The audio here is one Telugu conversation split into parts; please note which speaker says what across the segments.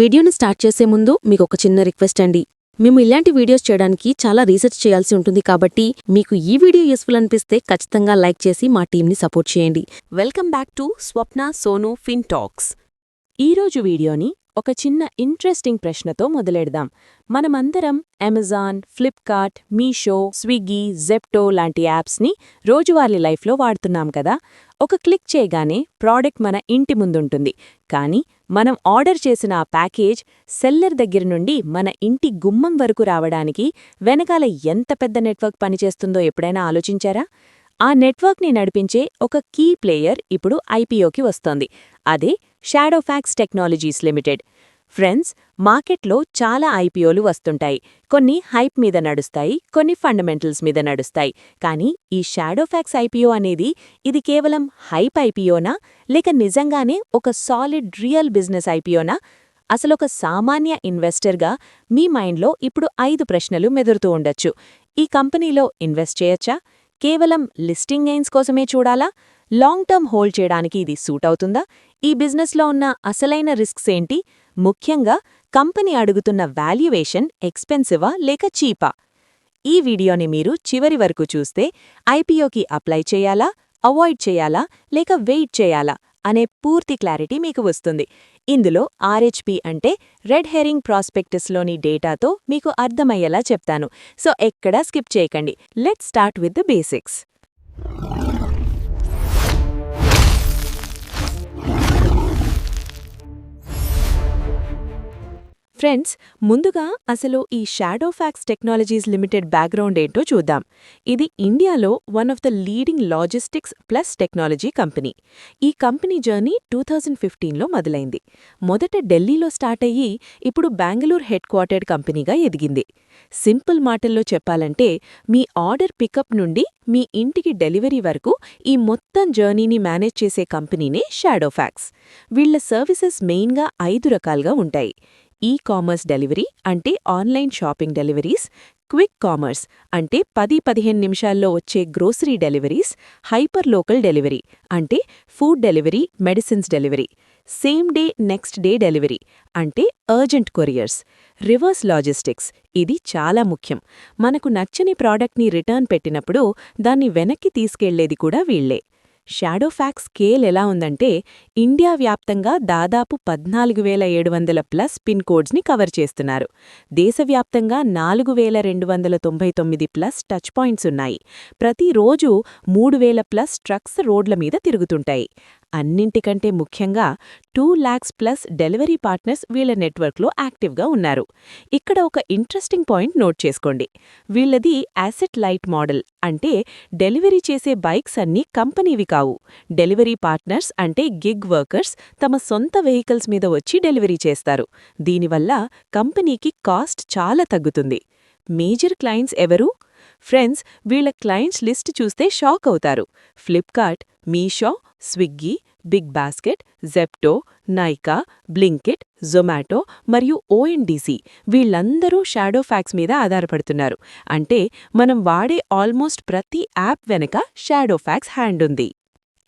Speaker 1: వీడియోని స్టార్ట్ చేసే ముందు మీకు ఒక చిన్న రిక్వెస్ట్ అండి. మేము ఇలాంటి వీడియోస్ చేయడానికి చాలా రీసెర్చ్ చేయాల్సి ఉంటుంది కాబట్టి మీకు ఈ వీడియో యూస్ఫుల్ అనిపిస్తే ఖచ్చితంగా లైక్ చేసి మా టీంని సపోర్ట్ చేయండి.
Speaker 2: Welcome back to Swapna Sonu fin talks. ఈరోజు వీడియోని ఒక చిన్న ఇంట్రెస్టింగ్ ప్రశ్నతో మొదలెడదాం. మనమందరం Amazon Flipkart Meesho Swiggy Zepto లాంటి యాప్స్ని రోజువారీ లైఫ్లో వాడుతున్నాం కదా. ఒక క్లిక్ చేయగానే ప్రోడక్ట్ మన ఇంటి ముందుంటుంది. కానీ మనం ఆర్డర్ చేసిన ఆ ప్యాకేజ్ సెల్లర్ దగ్గర నుండి మన ఇంటి గుమ్మం వరకు రావడానికి వెనకాల ఎంత పెద్ద నెట్వర్క్ పనిచేస్తుందో ఎప్పుడైనా ఆలోచించారా? ఆ నెట్వర్క్ని నడిపించే ఒక కీ ప్లేయర్ ఇప్పుడు ఐపీఓకి వస్తోంది. అదే షాడోఫ్యాక్స్ టెక్నాలజీస్ లిమిటెడ్. ఫ్రెండ్స్ మార్కెట్లో చాలా ఐపీఓలు వస్తుంటాయి. కొన్ని హైప్ మీద నడుస్తాయి కొన్ని ఫండమెంటల్స్ మీద నడుస్తాయి. కానీ ఈ షాడోఫ్యాక్స్ ఐపీఓ అనేది ఇది కేవలం హైప్ ఐపీఓనా లేక నిజంగానే ఒక సాలిడ్ రియల్ బిజినెస్ ఐపీఓనా ఒక సామాన్య ఇన్వెస్టర్గా మీ మైండ్లో ఇప్పుడు ఐదు ప్రశ్నలు మెదురుతూ ఉండొచ్చు. ఈ కంపెనీలో ఇన్వెస్ట్ చేయొచ్చా? కేవలం లిస్టింగ్ గెయిన్స్ కోసమే చూడాలా? లాంగ్ టర్మ్ హోల్డ్ చేయడానికి ఇది సూట్ అవుతుందా? ఈ బిజినెస్లో ఉన్న అసలైన రిస్క్స్ ఏంటి? ముఖ్యంగా కంపెనీ అడుగుతున్న వాల్యుయేషన్ ఎక్స్పెన్సివా లేక చీపా? ఈ వీడియోని మీరు చివరి వరకు చూస్తే ఐపీఓకి అప్లై చేయాలా? అవాయిడ్ చేయాలా? లేక వెయిట్ చేయాలా? అనే పూర్తి క్లారిటీ మీకు వస్తుంది. ఇందులో ఆర్హెచ్పి అంటే రెడ్ హెరింగ్ ప్రాస్పెక్టస్లోని డేటాతో మీకు అర్థమయ్యేలా చెప్తాను. సో ఎక్కడా స్కిప్ చేయకండి. Let start with the basics. Friends ముందుగా అసలు ఈ Shadowfax technologies limited background ఏంటో చూద్దాం. ఇది ఇండియాలో one of the leading logistics plus technology company ఈ కంపెనీ జర్నీ టూ థౌజండ్ ఫిఫ్టీన్లో మొదలైంది. మొదట ఢిల్లీలో స్టార్ట్ అయ్యి ఇప్పుడు బెంగళూరు హెడ్ క్వార్టర్డ్ కంపెనీగా ఎదిగింది. సింపుల్ మాటల్లో చెప్పాలంటే మీ ఆర్డర్ పికప్ నుండి మీ ఇంటికి డెలివరీ వరకు ఈ మొత్తం జర్నీని మేనేజ్ చేసే కంపెనీనే షాడో ఫ్యాక్స్ వీళ్ళ సర్వీసెస్ మెయిన్గా ఐదు రకాలుగా ఉంటాయి. ఈ కామర్స్ డెలివరీ అంటే online shopping deliveries quick commerce అంటే పది పదిహేను నిమిషాల్లో వచ్చే grocery deliveries hyper local delivery అంటే food delivery medicines delivery same day next day delivery అంటే అర్జెంట్ కొరియర్స్ రివర్స్ లాజిస్టిక్స్ ఇది చాలా ముఖ్యం. మనకు నచ్చని ప్రోడక్ట్ని రిటర్న్ పెట్టినప్పుడు దాన్ని వెనక్కి తీసుకెళ్ళేది కూడా వీళ్ళే షాడో ఫ్యాక్స్ స్కేల్ ఎలా ఉందంటే ఇండియా వ్యాప్తంగా దాదాపు పద్నాలుగు వేల ఏడు వందల ప్లస్ పిన్ కోడ్స్ని కవర్ చేస్తున్నారు. దేశవ్యాప్తంగా నాలుగు వేల రెండు వందల తొంభై తొమ్మిది ప్లస్ టచ్ పాయింట్స్ ఉన్నాయి. ప్రతిరోజు మూడు వేల ప్లస్ ట్రక్స్ రోడ్ల మీద తిరుగుతుంటాయి. అన్నింటికంటే ముఖ్యంగా two lakhs plus delivery partners వీళ్ళ నెట్వర్క్లో యాక్టివ్గా ఉన్నారు. ఇక్కడ ఒక ఇంట్రెస్టింగ్ పాయింట్ నోట్ చేసుకోండి. వీళ్ళది యాసెట్ లైట్ మోడల్ అంటే డెలివరీ చేసే బైక్స్ అన్నీ కంపెనీవి కావు. డెలివరీ పార్ట్నర్స్ అంటే గిగ్ వర్కర్స్ తమ సొంత వెహికల్స్ మీద వచ్చి డెలివరీ చేస్తారు. దీనివల్ల కంపెనీకి కాస్ట్ చాలా తగ్గుతుంది. మేజర్ క్లయింట్స్ ఎవరు? ఫ్రెండ్స్ వీళ్ళ క్లయింట్స్ లిస్ట్ చూస్తే షాక్ అవుతారు. Flipkart Meesho Swiggy big basket Zepto Nykaa Blinkit Zomato మరియు ఓఎన్డీసీ వీళ్ళందరూ షాడో ఫ్యాక్స్ మీద ఆధారపడుతున్నారు. అంటే మనం వాడే ఆల్మోస్ట్ ప్రతి యాప్ వెనక షాడో ఫ్యాక్స్ హ్యాండ్ ఉంది.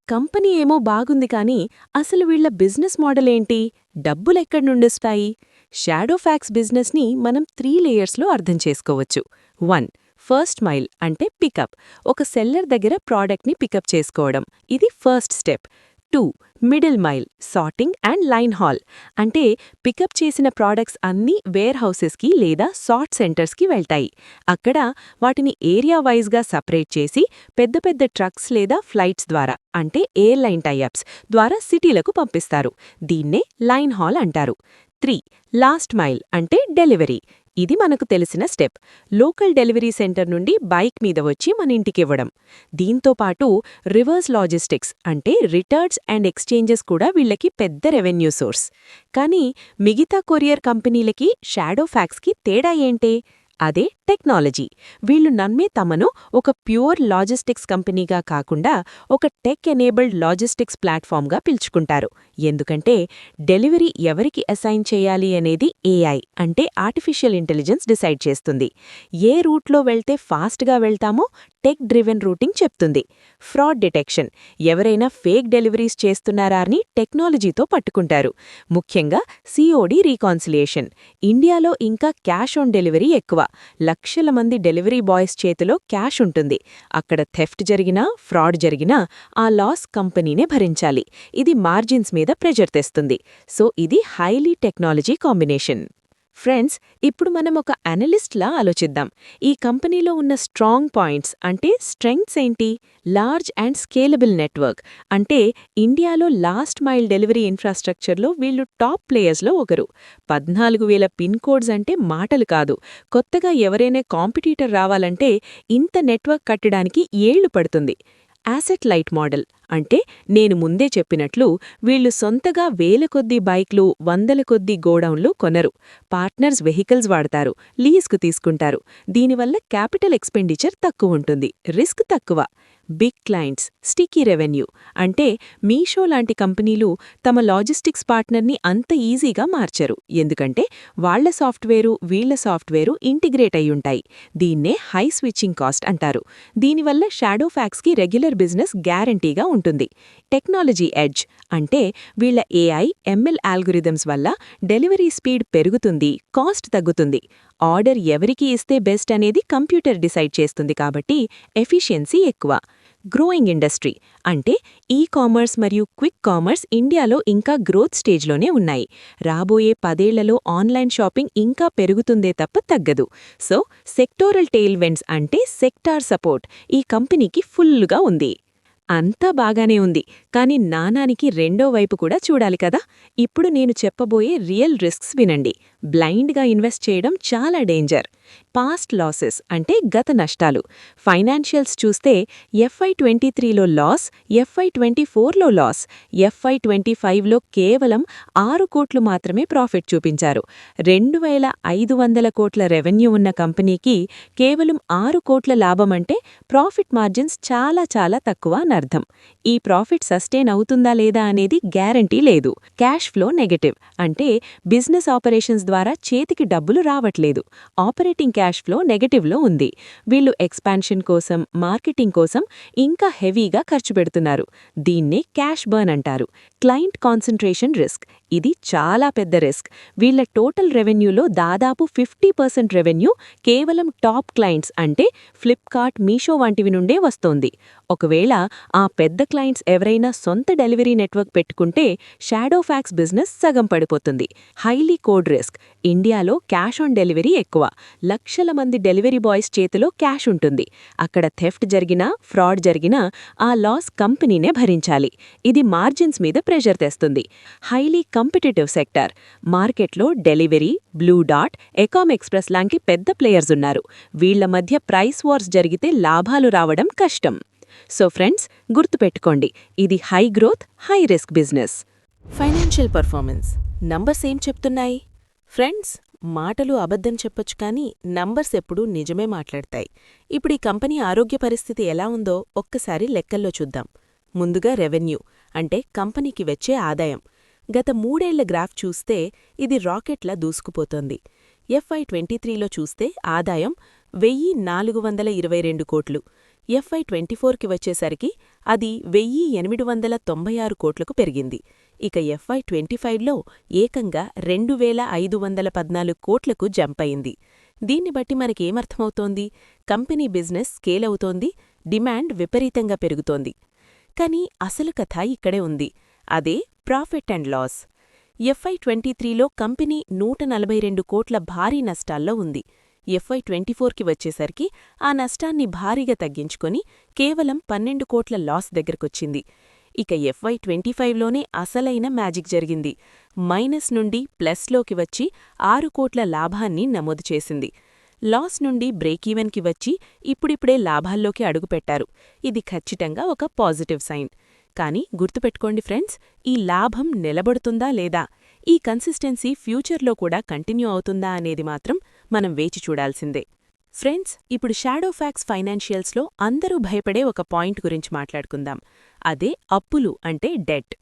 Speaker 2: కంపెనీ ఏమో బాగుంది కానీ అసలు వీళ్ళ బిజినెస్ మోడల్ ఏంటి? డబ్బులెక్కడి నుండిస్తాయి షాడో ఫ్యాక్స్ బిజినెస్ని మనం త్రీ లేయర్స్లో అర్థం చేసుకోవచ్చు. వన్ ఫస్ట్ మైల్ అంటే పికప్. ఒక సెల్లర్ దగ్గర ప్రోడక్ట్ని పికప్ చేసుకోవడం. ఇది first step. Two middle mile sorting and line haul. అంటే పికప్ చేసిన ప్రోడక్ట్స్ అన్నీ వేర్ హౌసెస్కి లేదా సార్ట్ సెంటర్స్కి వెళ్తాయి. అక్కడ వాటిని ఏరియా వైజ్గా సపరేట్ చేసి పెద్ద పెద్ద ట్రక్స్ లేదా ఫ్లైట్స్ ద్వారా అంటే ఎయిర్లైన్ టైఅప్స్ ద్వారా సిటీలకు పంపిస్తారు. దీన్నే లైన్ హాల్ అంటారు. త్రీ లాస్ట్ మైల్ అంటే డెలివరీ. ఇది మనకు తెలిసిన స్టెప్. లోకల్ డెలివరీ సెంటర్ నుండి బైక్ మీద వచ్చి మన ఇంటికివ్వడం దీంతోపాటు రివర్స్ లాజిస్టిక్స్ అంటే రిటర్న్స్ అండ్ ఎక్స్చేంజెస్ కూడా వీళ్ళకి పెద్ద రెవెన్యూ సోర్స్. కానీ మిగతా కొరియర్ కంపెనీలకి షాడో ఫ్యాక్స్కి తేడా ఏంటే? అదే టెక్నాలజీ. వీళ్ళు నమ్మే తమను ఒక ప్యూర్ లాజిస్టిక్స్ కంపెనీగా కాకుండా ఒక టెక్ ఎనేబుల్డ్ లాజిస్టిక్స్ ప్లాట్ఫామ్గా పిలుచుకుంటారు. ఎందుకంటే డెలివరీ ఎవరికి అసైన్ చేయాలి అనేది ఏఐ అంటే ఆర్టిఫిషియల్ ఇంటెలిజెన్స్ డిసైడ్ చేస్తుంది. ఏ రూట్లో వెళ్తే ఫాస్ట్గా వెళ్తామో టెక్ డ్రివెన్ రూటింగ్ చెప్తుంది. Fraud detection. ఎవరైనా ఫేక్ డెలివరీస్ చేస్తున్నారా అని టెక్నాలజీతో పట్టుకుంటారు. ముఖ్యంగా సిఓడి రీకాన్సిలియేషన్. ఇండియాలో ఇంకా క్యాష్ ఆన్ డెలివరీ ఎక్కువ. లక్షల మంది డెలివరీ బాయ్స్ చేతిలో క్యాష్ ఉంటుంది. అక్కడ థెఫ్ట్ జరిగినా ఫ్రాడ్ జరిగినా ఆ లాస్ కంపెనీనే భరించాలి. ఇది మార్జిన్స్ మీద ప్రెజర్ తెస్తుంది. సో ఇది హైలీ టెక్నాలజీ కాంబినేషన్. ఫ్రెండ్స్ ఇప్పుడు మనం ఒక అనలిస్ట్లా ఆలోచిద్దాం. ఈ కంపెనీలో ఉన్న స్ట్రాంగ్ పాయింట్స్ అంటే స్ట్రెంగ్త్స్ ఏంటి? లార్జ్ అండ్ స్కేలబుల్ నెట్వర్క్ అంటే ఇండియాలో లాస్ట్ మైల్ డెలివరీ ఇన్ఫ్రాస్ట్రక్చర్లో వీళ్ళు టాప్ ప్లేయర్స్లో ఒకరు. పద్నాలుగు వేల పిన్ కోడ్స్ అంటే మాటలు కాదు. కొత్తగా ఎవరైనా కాంపిటీటర్ రావాలంటే ఇంత నెట్వర్క్ కట్టడానికి ఏళ్ళు పడుతుంది. యాసెట్ లైట్ మోడల్ అంటే నేను ముందే చెప్పినట్లు వీళ్ళు సొంతగా వేల కొద్దీ బైక్లు వందల కొద్దీ గోడౌన్లు కొనరు. పార్ట్నర్స్ వెహికల్స్ వాడతారు లీజ్కు తీసుకుంటారు. దీనివల్ల క్యాపిటల్ ఎక్స్పెండిచర్ తక్కువ ఉంటుంది రిస్క్ తక్కువ. బిగ్ క్లయింట్స్ స్టికీ రెవెన్యూ అంటే మీషో లాంటి కంపెనీలు తమ లాజిస్టిక్స్ పార్ట్నర్ని అంత ఈజీగా మార్చరు. ఎందుకంటే వాళ్ళ సాఫ్ట్వేరు వీళ్ళ సాఫ్ట్వేరు ఇంటిగ్రేట్ అయ్యుంటాయి దీన్నే హై స్విచ్చింగ్ కాస్ట్ అంటారు. దీనివల్ల షాడో ఫ్యాక్స్కి రెగ్యులర్ బిజినెస్ గ్యారంటీగా ఉంటుంది. టెక్నాలజీ ఎడ్జ్ అంటే వీళ్ళ ఏఐ ఎంఎల్ ఆల్గొరిథమ్స్ వల్ల డెలివరీ స్పీడ్ పెరుగుతుంది కాస్ట్ తగ్గుతుంది. ఆర్డర్ ఎవరికి ఇస్తే బెస్ట్ అనేది కంప్యూటర్ డిసైడ్ చేస్తుంది కాబట్టి ఎఫిషియన్సీ ఎక్కువ. గ్రోయింగ్ ఇండస్ట్రీ అంటే ఈ కామర్స్ మరియు క్విక్ కామర్స్ ఇండియాలో ఇంకా గ్రోత్ స్టేజ్లోనే ఉన్నాయి. రాబోయే పదేళ్ళలో ఆన్లైన్ షాపింగ్ ఇంకా పెరుగుతుందే తప్ప తగ్గదు. సో సెక్టోరల్ టెయిల్వెండ్స్ అంటే సెక్టార్ సపోర్ట్ ఈ కంపెనీకి ఫుల్గా ఉంది. అంతా బాగానే ఉంది. కానీ నాణానికి రెండో వైపు కూడా చూడాలి కదా. ఇప్పుడు నేను చెప్పబోయే రియల్ రిస్క్స్ వినండి. బ్లైండ్గా ఇన్వెస్ట్ చేయడం చాలా డేంజర్. పాస్ట్ లాసెస్ అంటే గత నష్టాలు. ఫైనాన్షియల్స్ చూస్తే ఎఫ్ఐ ట్వంటీ త్రీలో లాస్ ఎఫ్ఐ ట్వంటీ ఫోర్లో లాస్ ఎఫ్ఐ ట్వంటీ ఫైవ్లో కేవలం ఆరు కోట్లు మాత్రమే ప్రాఫిట్ చూపించారు. రెండు వేల ఐదు వందల కోట్ల రెవెన్యూ ఉన్న కంపెనీకి కేవలం ఆరు కోట్ల లాభమంటే ప్రాఫిట్ మార్జిన్స్ చాలా చాలా తక్కువ అనర్థం ఈ ప్రాఫిట్ సస్టైన్ అవుతుందా లేదా అనేది గ్యారంటీ లేదు. క్యాష్ ఫ్లో నెగటివ్ అంటే బిజినెస్ ఆపరేషన్స్ ద్వారా చేతికి డబ్బులు రావట్లేదు. ఆపరేటింగ్ క్యాష్ ఫ్లో నెగటివ్లో ఉంది. వీళ్ళు ఎక్స్పాన్షన్ కోసం మార్కెటింగ్ కోసం ఇంకా హెవీగా ఖర్చు పెడుతున్నారు. దీన్నే క్యాష్ బర్న్ అంటారు. క్లయింట్ కాన్సంట్రేషన్ రిస్క్ ఇది చాలా పెద్ద రిస్క్. వీళ్ళ టోటల్ రెవెన్యూలో దాదాపు ఫిఫ్టీ పర్సెంట్ రెవెన్యూ కేవలం టాప్ క్లయింట్స్ అంటే ఫ్లిప్కార్ట్ మీషో వంటివి నుండే వస్తోంది. ఒకవేళ ఆ పెద్ద క్లయింట్స్ ఎవరైనా సొంత డెలివరీ నెట్వర్క్ పెట్టుకుంటే షాడో ఫ్యాక్స్ బిజినెస్ సగం పడిపోతుంది. Highly code risk. ఇండియాలో క్యాష్ ఆన్ డెలివరీ ఎక్కువ. లక్షల మంది డెలివరీ బాయ్స్ చేతిలో క్యాష్ ఉంటుంది. అక్కడ థెఫ్ట్ జరిగినా ఫ్రాడ్ జరిగినా ఆ లాస్ కంపెనీనే భరించాలి. ఇది మార్జిన్స్ మీద ప్రెషర్ తెస్తుంది. హైలీ కంపిటేటివ్ సెక్టర్ మార్కెట్లో డెలివరీ బ్లూ డాట్ ఎకామ్ ఎక్స్ప్రెస్ లాంటి పెద్ద ప్లేయర్స్ ఉన్నారు. వీళ్ళ మధ్య ప్రైస్ వార్స్ జరిగితే లాభాలు రావడం కష్టం. సో ఫ్రెండ్స్ గుర్తుపెట్టుకోండి ఇది high growth high risk business
Speaker 3: financial performance numbers ఏం చెప్తున్నాయి? ఫ్రెండ్స్ మాటలు అబద్ధం చెప్పొచ్చు కానీ నంబర్స్ ఎప్పుడూ నిజమే మాట్లాడతాయి. ఇప్పుడు ఈ కంపెనీ ఆరోగ్య పరిస్థితి ఎలా ఉందో ఒక్కసారి లెక్కల్లో చూద్దాం. ముందుగా రెవెన్యూ అంటే కంపెనీకి వచ్చే ఆదాయం. గత మూడేళ్ళ గ్రాఫ్ చూస్తే ఇది రాకెట్లా దూసుకుపోతోంది. ఎఫ్ఐ ట్వంటీ త్రీలో చూస్తే ఆదాయం వెయ్యి నాలుగు వందల ఇరవై రెండు కోట్లు. ఎఫ్ఐ ట్వంటీ ఫోర్కి వచ్చేసరికి అది వెయ్యి ఎనిమిది వందల తొంభై ఆరు కోట్లకు పెరిగింది. ఇక ఎఫ్ఐ ట్వంటీ ఫైవ్లో ఏకంగా రెండు వేల ఐదు వందల పద్నాలుగు కోట్లకు జంప్ అయింది. దీన్ని బట్టి మనకేమర్థమవుతోంది? కంపెనీ బిజినెస్ స్కేల్ అవుతోంది డిమాండ్ విపరీతంగా పెరుగుతోంది. కానీ అసలు కథ ఇక్కడే ఉంది. అదే profit and loss. FY twenty త్రీలో కంపెనీ నూట నలభై రెండు కోట్ల భారీ నష్టాల్లో ఉంది. ఎఫ్ఐ ట్వంటీ ఫోర్కి వచ్చేసరికి ఆ నష్టాన్ని భారీగా తగ్గించుకొని కేవలం పన్నెండు కోట్ల లాస్ దగ్గరకొచ్చింది. ఇక ఎఫ్ఐ ట్వంటీ ఫైవ్లోనే అసలైన మ్యాజిక్ జరిగింది. మైనస్ నుండి ప్లస్లోకి వచ్చి ఆరు కోట్ల లాభాన్ని నమోదు చేసింది. లాస్ నుండి బ్రేక్ ఈవెన్కి వచ్చి ఇప్పుడిప్పుడే లాభాల్లోకి అడుగుపెట్టారు. ఇది ఖచ్చితంగా ఒక పాజిటివ్ సైన్. కానీ గుర్తుపెట్టుకోండి ఫ్రెండ్స్ ఈ లాభం నిలబడుతుందా లేదా? ఈ కన్సిస్టెన్సీ ఫ్యూచర్లో కూడా కంటిన్యూ అవుతుందా అనేది మాత్రం మనం వేచి చూడాల్సిందే. ఫ్రెండ్స్ ఇప్పుడు షాడో ఫ్యాక్స్ ఫైనాన్షియల్స్లో అందరూ భయపడే ఒక పాయింట్ గురించి మాట్లాడుకుందాం. అదే అప్పులు అంటే డెట్.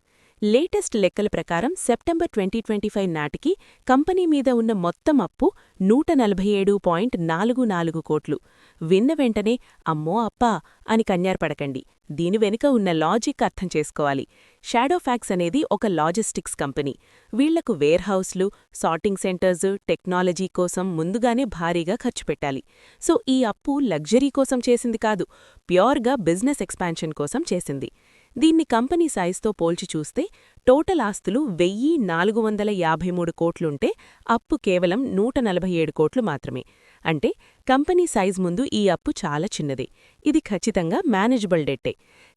Speaker 2: లేటెస్ట్ లెక్కల ప్రకారం సెప్టెంబర్ ట్వంటీ ట్వంటీ ఫైవ్ నాటికి కంపెనీ మీద ఉన్న మొత్తం అప్పు నూట నలభై ఏడు పాయింట్ నాలుగు నాలుగు కోట్లు. విన్న వెంటనే అమ్మో అప్పా అని కన్యార్పడకండి. దీని వెనుక ఉన్న లాజిక్ అర్థం చేసుకోవాలి. షాడో ఫ్యాక్స్ అనేది ఒక లాజిస్టిక్స్ కంపెనీ. వీళ్ళకు వేర్హౌస్లు సార్టింగ్ సెంటర్స్ టెక్నాలజీ కోసం ముందుగానే భారీగా ఖర్చు పెట్టాలి. సో ఈ అప్పు లగ్జరీ కోసం చేసింది కాదు ప్యూర్గా బిజినెస్ ఎక్స్పాన్షన్ కోసం చేసింది. దీన్ని కంపెనీ సైజ్తో పోల్చి చూస్తే టోటల్ ఆస్తులు వెయ్యి నాలుగు వందల యాభై మూడు కోట్లుంటే అప్పు కేవలం నూట నలభై ఏడు కోట్లు మాత్రమే. అంటే కంపెనీ సైజ్ ముందు ఈ అప్పు చాలా చిన్నది. ఇది ఖచ్చితంగా మేనేజబుల్ డెట్టే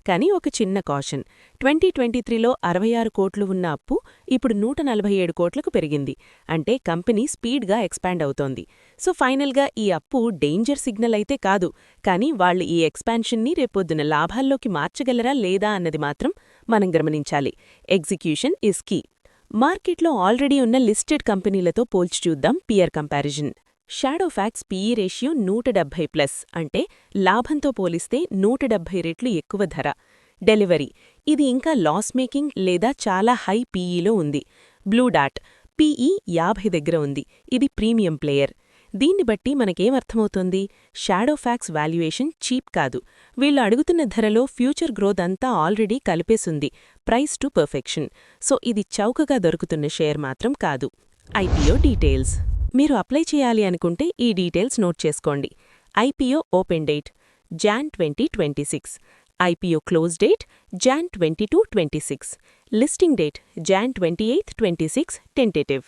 Speaker 2: కానీ ఒక చిన్న కాషన్ ట్వంటీ ట్వంటీ త్రీలో అరవై ఆరు కోట్లు ఉన్న అప్పు ఇప్పుడు నూట నలభై ఏడు కోట్లకు పెరిగింది. అంటే కంపెనీ స్పీడ్గా ఎక్స్పాండ్ అవుతోంది. సో ఫైనల్గా ఈ అప్పు డేంజర్ సిగ్నల్ అయితే కాదు. కానీ వాళ్ళు ఈ ఎక్స్పాన్షన్ని రేపొద్దున లాభాల్లోకి మార్చగలరా లేదా అన్నది మాత్రం మనం గమనించాలి. ఎగ్జిక్యూషన్ ఇస్ కీ మార్కెట్లో ఆల్రెడీ ఉన్న లిస్టెడ్ కంపెనీలతో పోల్చి చూద్దాం peer comparison Shadowfax PE ratio నూట డెబ్భై ప్లస్ అంటే లాభంతో పోలిస్తే నూట డెబ్భై రెట్లు ఎక్కువ ధర. డెలివరీ. ఇది ఇంకా లాస్ మేకింగ్ లేదా చాలా హై పీఈలో ఉంది. Blue dot. పీఈ యాభై దగ్గర ఉంది. ఇది ప్రీమియం ప్లేయర్. దీన్ని బట్టి మనకేమర్థమవుతుంది? షాడో ఫ్యాక్స్ వాల్యుయేషన్ చీప్ కాదు. వీళ్ళు అడుగుతున్న ధరలో ఫ్యూచర్ గ్రోత్ అంతా already కలిపేసుంది. Price to perfection. So ఇది చౌకగా దొరుకుతున్న షేర్ మాత్రం కాదు. IPO details. మీరు అప్లై చేయాలి అనుకుంటే ఈ డీటెయిల్స్ నోట్ చేసుకోండి. IPO open date Jan twenty twenty six. IPO close date Jan twenty two twenty six. Listing date Jan twenty eighth twenty six tentative.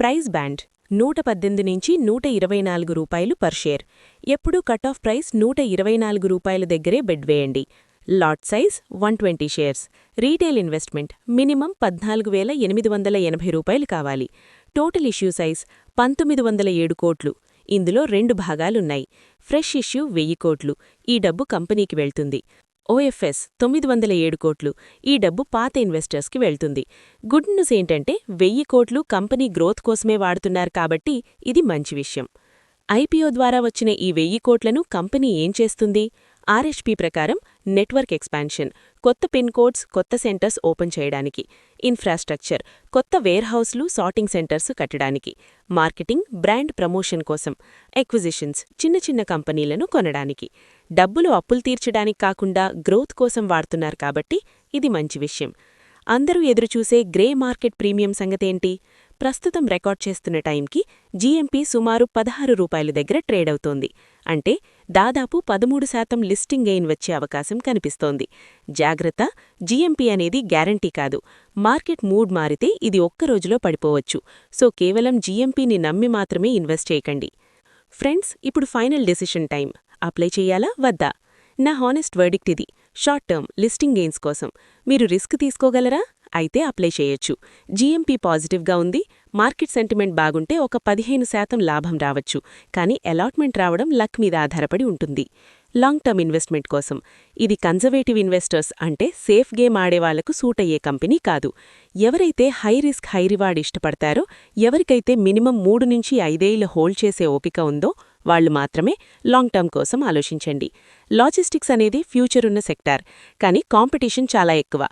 Speaker 2: Price band నూట పద్దెనిమిది నుంచి నూట ఇరవై నాలుగు రూపాయలు పర్ షేర్. ఎప్పుడూ కట్ ఆఫ్ ప్రైస్ నూట ఇరవై నాలుగు రూపాయల దగ్గరే బెడ్ వేయండి. Lot size one twenty shares. Retail investment minimum పద్నాలుగు వేల ఎనిమిది వందల ఎనభై రూపాయలు కావాలి. టోటల్ ఇష్యూ సైజ్ పంతొమ్మిది వందల ఏడు కోట్లు. ఇందులో రెండు భాగాలున్నాయి. ఫ్రెష్ ఇష్యూ వెయ్యి కోట్లు. ఈ డబ్బు కంపెనీకి వెళ్తుంది. ఓఎఫ్ఎస్ తొమ్మిది వందల ఏడు కోట్లు. ఈ డబ్బు పాత ఇన్వెస్టర్స్కి వెళ్తుంది. గుడ్ న్యూస్ ఏంటంటే వెయ్యి కోట్లు కంపెనీ గ్రోత్ కోసమే వాడుతున్నారు కాబట్టి ఇది మంచి విషయం. ఐపీఓ ద్వారా వచ్చిన ఈ వెయ్యి కోట్లను కంపెనీ ఏం చేస్తుంది? ఆర్ఎస్పీ ప్రకారం నెట్వర్క్ ఎక్స్పాన్షన్ కొత్త పిన్ కోడ్స్ కొత్త సెంటర్స్ ఓపెన్ చేయడానికి ఇన్ఫ్రాస్ట్రక్చర్ కొత్త వేర్హౌస్లు సార్టింగ్ సెంటర్స్ కట్టడానికి మార్కెటింగ్ బ్రాండ్ ప్రమోషన్ కోసం ఎక్విజిషన్స్ చిన్న చిన్న కంపెనీలను కొనడానికి డబ్బులు అప్పులు తీర్చడానికి కాకుండా గ్రోత్ కోసం వాడుతున్నారు కాబట్టి ఇది మంచి విషయం. అందరూ ఎదురుచూసే గ్రే మార్కెట్ ప్రీమియం సంగతేంటి? ప్రస్తుతం రికార్డ్ చేస్తున్న టైంకి జీఎంపీ సుమారు పదహారు రూపాయల దగ్గర ట్రేడ్ అవుతోంది. అంటే దాదాపు పదమూడు శాతం లిస్టింగ్ గెయిన్ వచ్చే అవకాశం కనిపిస్తోంది. జాగ్రత్త జీఎంపీ అనేది గ్యారంటీ కాదు. మార్కెట్ మూడ్ మారితే ఇది ఒక్క రోజులో పడిపోవచ్చు. సో కేవలం జీఎంపీని నమ్మి మాత్రమే ఇన్వెస్ట్ చేయకండి. ఫ్రెండ్స్ ఇప్పుడు ఫైనల్ డెసిషన్ టైం. అప్లై చెయ్యాలా వద్దా? నా హానెస్ట్ వర్డిక్ట్ ఇది. షార్ట్ టర్మ్ లిస్టింగ్ గెయిన్స్ కోసం. మీరు రిస్క్ తీసుకోగలరా? అయితే అప్లై చేయొచ్చు. జీఎంపీ పాజిటివ్గా ఉంది. మార్కెట్ సెంటిమెంట్ బాగుంటే ఒక పదిహేను శాతం లాభం రావచ్చు. కానీ అలాట్మెంట్ రావడం లక్ మీద ఆధారపడి ఉంటుంది. లాంగ్ టర్మ్ ఇన్వెస్ట్మెంట్ కోసం. ఇది కన్జర్వేటివ్ ఇన్వెస్టర్స్ అంటే సేఫ్ గేమ్ ఆడేవాళ్ళకు సూట్ అయ్యే కంపెనీ కాదు. ఎవరైతే హై రిస్క్ హై రివార్డ్ ఇష్టపడతారో ఎవరికైతే మినిమం మూడు నుంచి ఐదేళ్ళ హోల్డ్ చేసే ఓపిక ఉందో వాళ్ళు మాత్రమే లాంగ్ టర్మ్ కోసం ఆలోచించండి. లాజిస్టిక్స్ అనేది ఫ్యూచర్ ఉన్న సెక్టార్ కానీ కాంపిటీషన్ చాలా ఎక్కువ.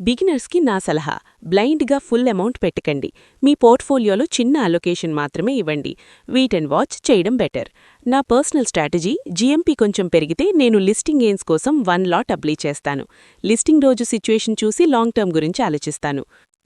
Speaker 2: బిగినర్స్కి నా సలహా బ్లైండ్గా ఫుల్ అమౌంట్ పెట్టకండి. మీ పోర్ట్ఫోలియోలో చిన్న అలొకేషన్ మాత్రమే ఇవ్వండి. వీట్ అండ్ వాచ్ చేయడం బెటర్ నా పర్సనల్ స్ట్రాటజీ జీఎంపీ కొంచెం పెరిగితే నేను లిస్టింగ్ గెయిన్స్ కోసం వన్ లాట్ అప్లై చేస్తాను. లిస్టింగ్ రోజు సిచ్యుయేషన్ చూసి లాంగ్ టర్మ్ గురించి ఆలోచిస్తాను.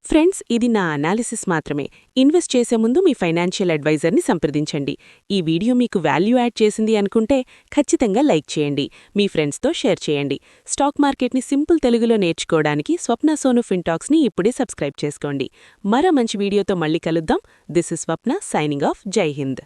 Speaker 2: ఫ్రెండ్స్ ఇది నా అనాలిసిస్ మాత్రమే. ఇన్వెస్ట్ చేసే ముందు మీ ఫైనాన్షియల్ అడ్వైజర్ని సంప్రదించండి. ఈ వీడియో మీకు వాల్యూ యాడ్ చేసింది అనుకుంటే ఖచ్చితంగా లైక్ చేయండి. మీ ఫ్రెండ్స్తో షేర్ చేయండి. స్టాక్ మార్కెట్ని సింపుల్ తెలుగులో నేర్చుకోవడానికి స్వప్న సోను ఫిన్టాక్స్ని ఇప్పుడే సబ్స్క్రైబ్ చేసుకోండి. మరో మంచి వీడియోతో మళ్ళీ కలుద్దాం. This is Swapna signing off. Jai Hind.